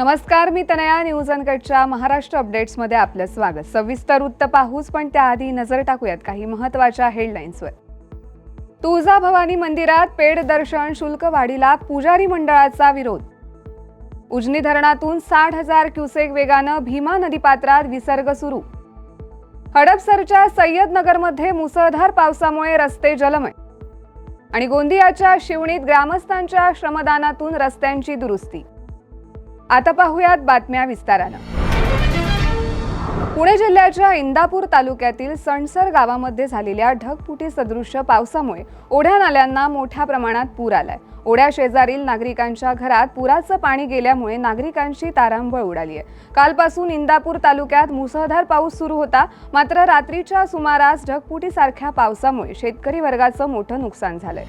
नमस्कार मी तनया न्यूज अनकटच्या महाराष्ट्र अपडेट्समध्ये आपलं स्वागत. सविस्तर वृत्त पाहूच पण त्याआधी नजर टाकूयात काही महत्त्वाच्या हेडलाईन्सवर. तुळजाभवानी मंदिरात पेड दर्शन शुल्क वाढीला पुजारी मंडळाचा विरोध. उजनी धरणातून साठ हजार क्युसेक वेगानं भीमा नदीपात्रात विसर्ग सुरू. हडपसरच्या सय्यदनगरमध्ये मुसळधार पावसामुळे रस्ते जलमय. आणि गोंदियाच्या शिवणीत ग्रामस्थांच्या श्रमदानातून रस्त्यांची दुरुस्ती. आता पाहूयात बातम्या विस्तारानं. पुणे जिल्ह्याच्या इंदापूर तालुक्यातील सणसर गावामध्ये झालेल्या ढगफुटी सदृश्य पावसामुळे ओढ्या नाल्यांना मोठ्या प्रमाणात पूर आलाय. ओढ्या शेजारील नागरिकांच्या घरात पुराचं पाणी गेल्यामुळे नागरिकांची तारांबळ उडाली आहे कालपासून इंदापूर तालुक्यात मुसळधार पाऊस सुरू होता मात्र रात्रीच्या सुमारास ढगफुटीसारख्या पावसामुळे शेतकरी वर्गाचं मोठं नुकसान झालंय.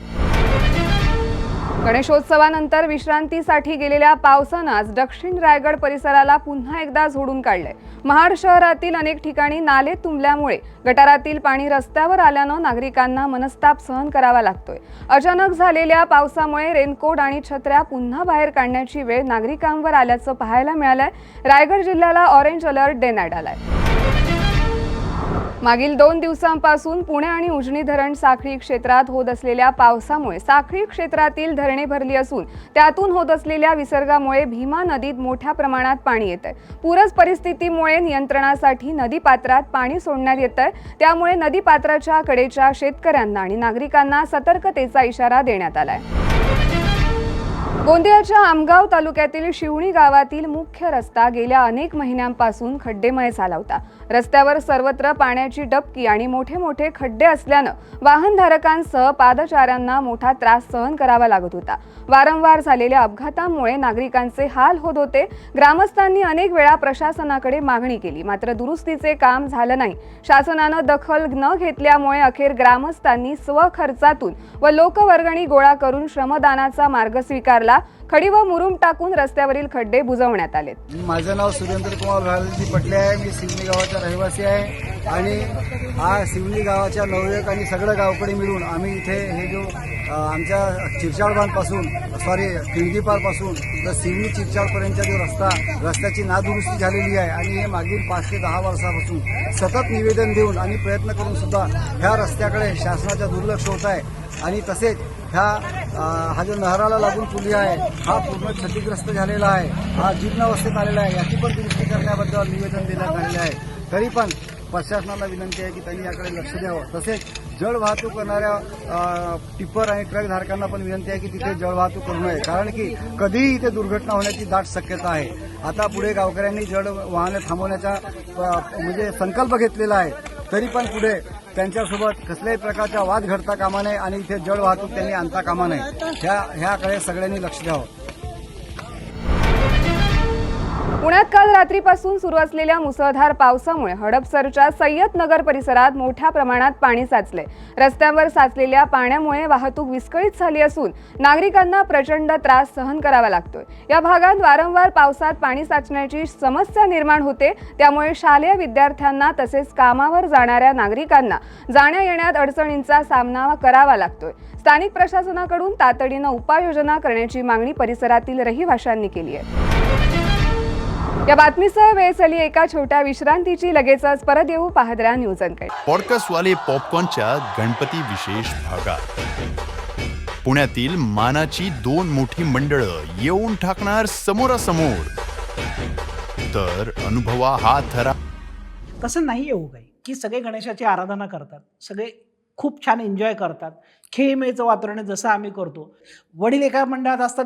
गणेशोत्सवानंतर विश्रांतीसाठी गेलेल्या पावसानं आज दक्षिण रायगड परिसराला पुन्हा एकदा झोडून काढलंय. महाड शहरातील अनेक ठिकाणी नाले तुंबल्यामुळे गटारातील पाणी रस्त्यावर आल्यानं नागरिकांना मनस्ताप सहन करावा लागतोय. अचानक झालेल्या पावसामुळे रेनकोट आणि छत्र्या पुन्हा बाहेर काढण्याची वेळ नागरिकांवर आल्याचं पाहायला मिळालंय. रायगड जिल्ह्याला ऑरेंज अलर्ट देण्यात आलाय. मागील दोन दिवसांपासून पुणे आणि उजनी धरण साखळी क्षेत्रात होत असलेल्या पावसामुळे साखळी क्षेत्रातील धरणे भरली असून त्यातून होत असलेल्या विसर्गामुळे भीमा नदीत मोठ्या प्रमाणात पाणी येत आहे पूरच परिस्थितीमुळे नियंत्रणासाठी नदीपात्रात पाणी सोडण्यात येत आहे त्यामुळे नदीपात्राच्या कडेच्या शेतकऱ्यांना आणि नागरिकांना सतर्कतेचा इशारा देण्यात आला आहे गोंदियाच्या आमगाव तालुक्यातील शिवणी गावातील मुख्य रस्ता गेल्या अनेक महिन्यांपासून खड्डेमय झाला होता. रस्त्यावर सर्वत्र पाण्याची डबकी आणि मोठे मोठे खड्डे असल्यानं वाहनधारकांसह पादचाऱ्यांना मोठा त्रास सहन करावा लागत होता. वारंवार झालेल्या अपघातांमुळे नागरिकांचे हाल होत होते. ग्रामस्थांनी अनेक वेळा प्रशासनाकडे मागणी केली मात्र दुरुस्तीचे काम झालं नाही. शासनानं दखल न घेतल्यामुळे अखेर ग्रामस्थांनी स्वखर्चातून व लोकवर्गणी गोळा करून श्रमदानाचा मार्ग स्वीकारला. खडी व मुरुम टाकून रस्त्यावरील खड्डे बुजवण्यात आले माझं नाव सुरेंद्र कुमार भालजी पटले आहे. मी सिवनी गावाचा रहिवासी आहे. आणि हा सिवनी गावाच्या नवयुवक आणि सगळं गावकडे मिळून आम्ही इथे हे जो आमच्या चिरचाळबांधपासून सॉरी किंडगीपारपासून तर सिवनी चिरचाळपर्यंतचा जो रस्ता रस्त्याची नादुरुस्ती झालेली आहे. आणि हे मागील पाच ते दहा वर्षापासून सतत निवेदन देऊन आणि प्रयत्न करून सुद्धा ह्या रस्त्याकडे शासनाचा दुर्लक्ष होत आहे. आणि तसेच ह्या हा जो नहराला लागून पुली आहे हा पूर्ण क्षतिग्रस्त झालेला आहे. हा जीर्णावस्थेत आलेला आहे. याची पण दुरुस्ती करण्याबद्दल निवेदन देण्यात आलेले आहे. तरी पण प्रशासनाला विनंती आहे की त्यांनी याकडे लक्ष द्यावं. तसेच जड वाहतूक करणाऱ्या टिप्पर आणि ट्रक धारकांना पण विनंती आहे की तिथे जड वाहतूक करू नये. कारण की कधीही इथे दुर्घटना होण्याची दाट शक्यता आहे. आता पुढे गावकऱ्यांनी जड वाहने थांबवण्याचा म्हणजे संकल्प घेतलेला आहे. तरी पण पुढे त्यांच्यासोबत कसल्याही प्रकारचा वाद घडता कामा नये आणि इथे जड वाहतूक त्यांनी आणता कामा नये. ह्या ह्याकडे सगळ्यांनी लक्ष द्यावं. पुण्यात काल रात्रीपासून सुरू असलेल्या मुसळधार पावसामुळे हडपसरच्या सय्यद नगर परिसरात मोठ्या प्रमाणात पाणी साचले. रस्त्यांवर साचलेल्या पाण्यामुळे वाहतूक विस्कळीत झाली असून नागरिकांना प्रचंड त्रास सहन करावा लागतोय. या भागात वारंवार पावसात पाणी साचण्याची समस्या निर्माण होते. त्यामुळे शालेय विद्यार्थ्यांना तसेच कामावर जाणाऱ्या नागरिकांना जाण्या येण्यात अडचणींचा सामना करावा लागतोय. स्थानिक प्रशासनाकडून तातडीनं उपाययोजना करण्याची मागणी परिसरातील रहिवाशांनी केली आहे. या बातमीसह वेळ झाली एका छोट्या विश्रांतीची लगेचच परत येऊ. पाहत राहा न्यूज अनकट पॉडकास्ट वाले पॉपकॉर्नच्या गणपती विशेष भागात. पुण्यातील मानाची दोन मोठी मंडळं येऊन टाकणार समोरासमोर. तर अनुभवा हा थरा. तसं नाही येऊ काही. की सगळे गणेशाची आराधना करतात. सगळे खूप छान एन्जॉय करतात. खेळीमेळीचं वातावरण जसं आम्ही करतो. वडील एका मंडळात असतात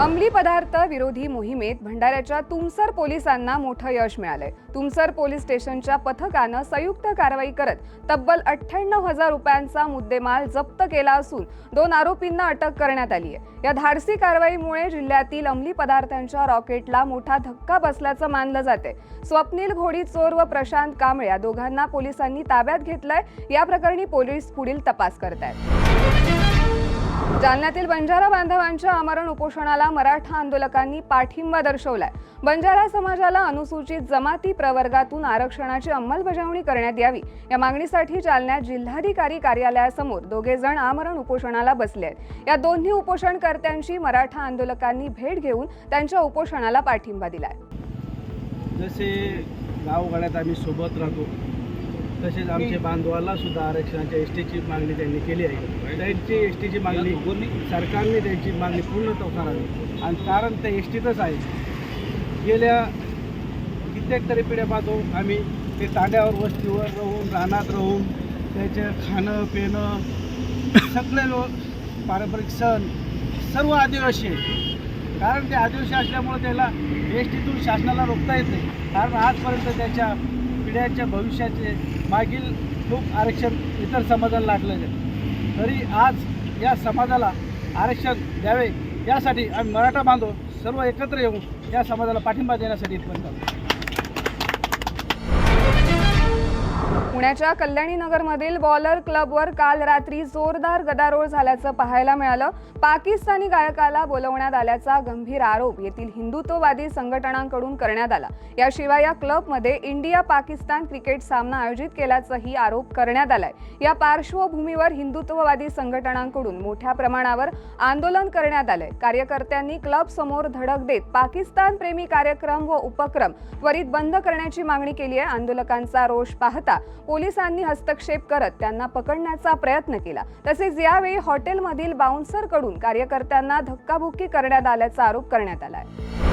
अंमली पदार्थ विरोधी मोहिमेत भंडाऱ्याच्या तुमसर पोलिसांना मोठं यश मिळालंय. तुमसर पोलीस स्टेशनच्या पथकानं संयुक्त कारवाई करत तब्बल अठ्ठ्याण्णव हजार रुपयांचा मुद्देमाल जप्त केला असून दोन आरोपींना अटक करण्यात आली आहे. या धाडसी कारवाईमुळे जिल्ह्यातील अंमली पदार्थांच्या रॉकेटला मोठा धक्का बसल्याचं मानलं जाते स्वप्नील घोडी चोर व प्रशांत कांबळे या दोघांना पोलिसांनी ताब्यात घेतलंय. या प्रकरणी पोलीस पुढील तपास करत आहेत जालन्यातील बंजारा बांधवांच्या आमरण उपोषणाला मराठा आंदोलकांनी पाठिंबा दर्शवलाय. बंजारा समाजाला अनुसूचित जमाती प्रवर्गातून आरक्षणाची अंमलबजावणी करण्यात यावी. या मागणीसाठी जालन्यात जिल्हाधिकारी कार्यालयासमोर दोघे जण आमरण उपोषणाला बसले आहेत. या दोन्ही उपोषणकर्त्यांची मराठा आंदोलकांनी भेट घेऊन त्यांच्या उपोषणाला पाठिंबा दिलाय. जसे गावगाड्यात आम्ही सोबत राहतो तसेच आमच्या बांधवाला सुद्धा आरक्षणाच्या एस टीची मागणी त्यांनी केली आहे. त्यांची एस टीची मागणी सरकारने त्यांची मागणी पूर्ण तो करावी आणि कारण ते एस टीतच आहे. गेल्या कित्येक तरी पिढ्या पाहतो आम्ही ते तांड्यावर वस्तीवर राहून रानात राहून त्याचं खाणं पिणं सगळे लो- पारंपरिक सण सर्व आदिवासी आहेत. कारण ते आदिवासी असल्यामुळे त्याला एस टीतून शासनाला रोखता येत नाही. कारण आजपर्यंत त्याच्या पिढ्यांच्या भविष्याचे मागील खूप आरक्षण इतर समाजाला लागलेलं आहे तरी आज या समाजाला आरक्षण द्यावे यासाठी आम्ही मराठा बांधव सर्व एकत्र येऊन या समाजाला पाठिंबा देण्यासाठी इथपर्यंत पुण्याच्या कल्याणी नगरमधील बॉलर क्लबवर काल रात्री जोरदार गदारोळ झाल्याचं पाहायला मिळालं. पाकिस्तानी गायकाला बोलवण्यात आल्याचा गंभीर आरोप येथील हिंदुत्ववादी संघटनांकडून करण्यात आला. याशिवाय या क्लबमध्ये इंडिया पाकिस्तान क्रिकेट सामना आयोजित केल्याचाही आरोप करण्यात आलाय. या पार्श्वभूमीवर हिंदुत्ववादी संघटनांकडून मोठ्या प्रमाणावर आंदोलन करण्यात आलंय. कार्यकर्त्यांनी क्लब समोर धडक देत पाकिस्तान प्रेमी कार्यक्रम व उपक्रम त्वरित बंद करण्याची मागणी केली आहे आंदोलकांचा रोष पाहता पोलिसांनी हस्तक्षेप करत त्यांना पकडण्याचा प्रयत्न केला. तसेच यावेळी हॉटेलमधील बाउन्सरकडून कार्यकर्त्यांना धक्काबुक्की करण्यात आल्याचा आरोप करण्यात आला आहे.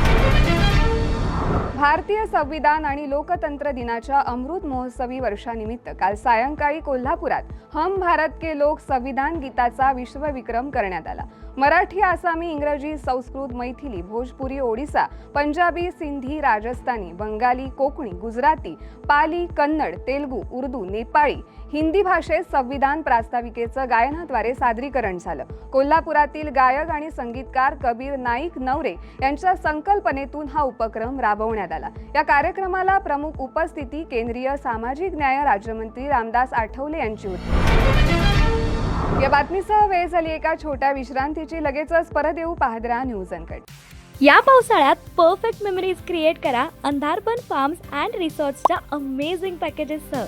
भारतीय संविधान आणि लोकतंत्र दिनाच्या अमृत महोत्सवी वर्षानिमित्त काल सायंकाळी कोल्हापुरात हम भारत के लोक संविधान गीताचा विश्वविक्रम करण्यात आला. मराठी आसामी इंग्रजी संस्कृत मैथिली भोजपुरी ओडिसा पंजाबी सिंधी राजस्थानी बंगाली कोकणी गुजराती पाली कन्नड तेलगू उर्दू नेपाळी हिंदी भाषेत संविधान प्रास्ताविकेचं गायनाद्वारे सादरीकरण झालं. कोल्हापुरातील गायक आणि संगीतकार कबीर नाईक नवरे यांच्या संकल्पनेतून हा उपक्रम राबवण्यात आला. या कार्यक्रमाला प्रमुख उपस्थिती केंद्रीय सामाजिक न्याय राज्यमंत्री रामदास आठवले यांची होती. या बातमीसह वेळ झाली एका छोट्या विश्रांतीची. लगेचच परत येऊ पाहदरा न्यूज अनकट या पावसाळ्यात परफेक्ट मेमरीज क्रिएट करा. अंधारपण फार्म्स अँड रिसॉर्ट्सच्या अमेझिंग पॅकेजेससह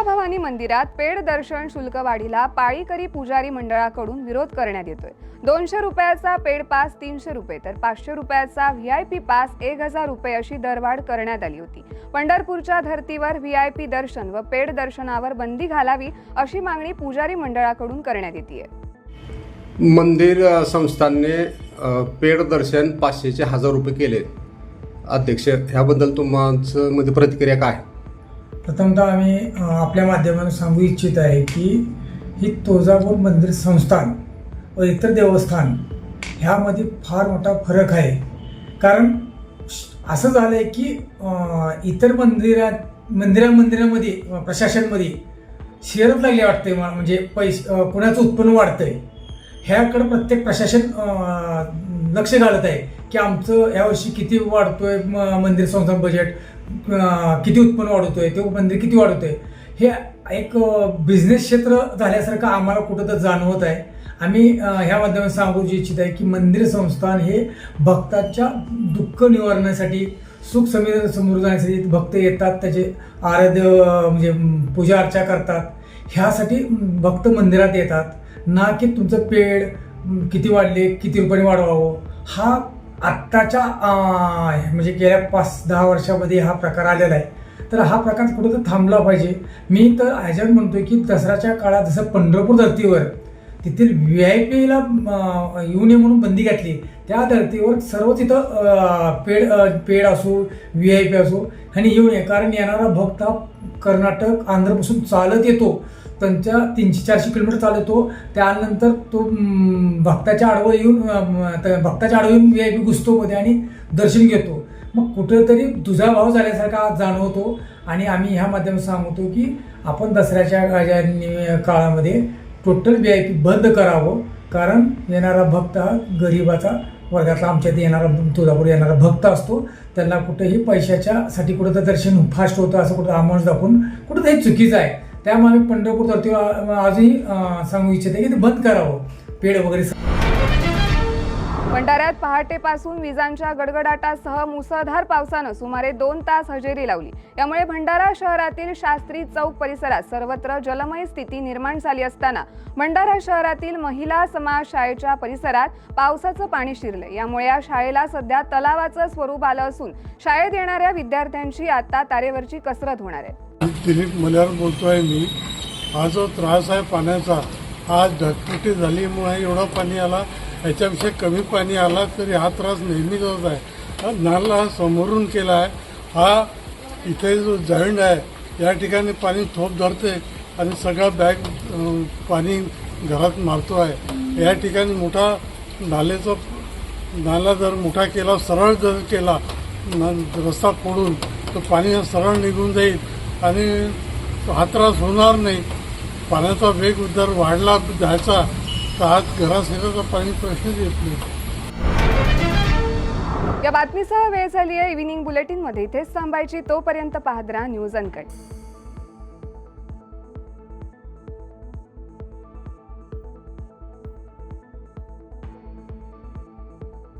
तुळजाभवानी मंदिरात पेड दर्शन शुल्क वाढीला पाळीकरी पुजारी मंडळाकडून विरोध करण्यात येतोय. दोनशे रुपयाचा पेड पास तीनशे रुपये तर पाचशे रुपयाचा व्ही आय पी पास एक हजार रुपये अशी दरवाढ करण्यात आली होती. पंढरपूरच्या धर्तीवर व्ही आय पी दर्शन व पेड दर्शनावर बंदी घालावी अशी मागणी पुजारी मंडळाकडून करण्यात येते मंदिर संस्थांनी पेड दर्शन पाचशेचे हजार रुपये केले अध्यक्ष ह्याबद्दल तुमचं मध्ये प्रतिक्रिया काय? प्रथमतः आम्ही आपल्या माध्यमातून सांगू इच्छित आहे की ही तुळजापूर मंदिर संस्थान व इतर देवस्थान ह्यामध्ये फार मोठा फरक आहे. कारण असं झालं आहे की इतर मंदिरात मंदिरा मंदिरामध्ये प्रशासनमध्ये शेअरच लागले वाटते म्हणजे पैसे कुणाचं उत्पन्न वाढतं आहे ह्याकडं प्रत्येक प्रशासन लक्ष घालत आहे की आमचं यावर्षी किती वाढतोय म- मंदिर संस्थान बजेट किती उत्पन्न वाढवतोय ते म्हणजे मंदिर किती वाढवतोय हे एक बिझनेस क्षेत्र झाल्यासारखं आम्हाला कुठं तर जाणवत आहे. आम्ही ह्या माध्यमात सांगू इच्छित आहे की मंदिर संस्थान हे भक्ताच्या दुःख निवारणासाठी सुख समिती समोर जाण्यासाठी भक्त येतात त्याचे आराध्य म्हणजे पूजा अर्चा करतात. ह्यासाठी भक्त मंदिरात येतात. ना की तुमचं पेड किती वाढले किती रुपयाने वाढवावं हा आत्ताच्या म्हणजे गेल्या पाच दहा वर्षामध्ये हा प्रकार आलेला आहे. तर हा प्रकार कुठं थांबला पाहिजे. मी तर ह्याच्यावर म्हणतोय की दसऱ्याच्या काळात जसं पंढरपूर धर्तीवर तेथील व्ही आय पीला येऊ नये म्हणून बंदी घातली त्या धर्तीवर सर्व तिथं पेड पेड असो व्ही आय पी असो आणि येऊ नये. कारण येणारा भक्त हा कर्नाटक आंध्रपासून चालत येतो. त्यांच्या तीनशे चारशे किलोमीटर चालवतो त्यानंतर तो भक्ताच्या आडवं येऊन भक्ताच्या आडवं येऊन व्ही आय पी घुसतो मध्ये आणि दर्शन घेतो. मग कुठेतरी तुझा भाव झाल्यासारखा जाणवतो आणि आम्ही ह्या माध्यमात सांगतो की आपण दसऱ्याच्या काळामध्ये टोटल व्ही आय पी बंद करावं. कारण येणारा भक्त हा गरिबाचा वर्गातला आमच्या इथे येणारा तुळजापूर येणारा भक्त असतो. त्यांना कुठेही पैशाच्यासाठी कुठं तर दर्शन फास्ट होतं असं कुठं अमाऊंट दाखवून कुठं ते चुकीचं आहे. त्यामुळे आम्ही पंढरपूर धरती आजही सांगू इच्छिते की ते बंद करावं. पेड वगैरे भंडाऱ्यात पहाटेपासून विजांच्या गडगडाटासह मुसळधार पावसानं सुमारे दोन तास हजेरी लावली. यामुळे भंडारा शहरातील शास्त्री चौक परिसरात सर्वत्र जलमय स्थिती निर्माण झाली असताना भंडारा शहरातील महिला समाज शाळेच्या परिसरात पावसाचं पाणी शिरलं यामुळे या शाळेला सध्या तलावाचं स्वरूप आलं असून शाळेत येणाऱ्या विद्यार्थ्यांची आता तारेवरची कसरत होणार आहे. दिलीप मल्यार बोलतोय मी. हा जो त्रास आहे पाण्याचा आज ढगफुटी झालीमुळे एवढा पाणी आला याच्यापेक्षा कमी पाणी आला तरी हा त्रास नेहमीच होत आहे. हा नाला हा समोरून केला आहे. हा इथे जो जॉईंट आहे या ठिकाणी पाणी थोप धरते आणि सगळा बॅग पाणी घरात मारतो आहे. या ठिकाणी मोठा नालेचा नाला जर मोठा केला सरळ जर केला रस्ता फोडून तर पाणी सरळ निघून जाईल आणि हा त्रास होणार नाही. पाण्याचा वेग जर वाढला जायचा तर आज घराशिराचा पाणी प्रश्नच येत नाही. या बातमीसह वेळ झाली आहे इव्हिनिंग बुलेटिनमध्ये इथेच थांबायची. तोपर्यंत पाहत राहा न्यूज अनकट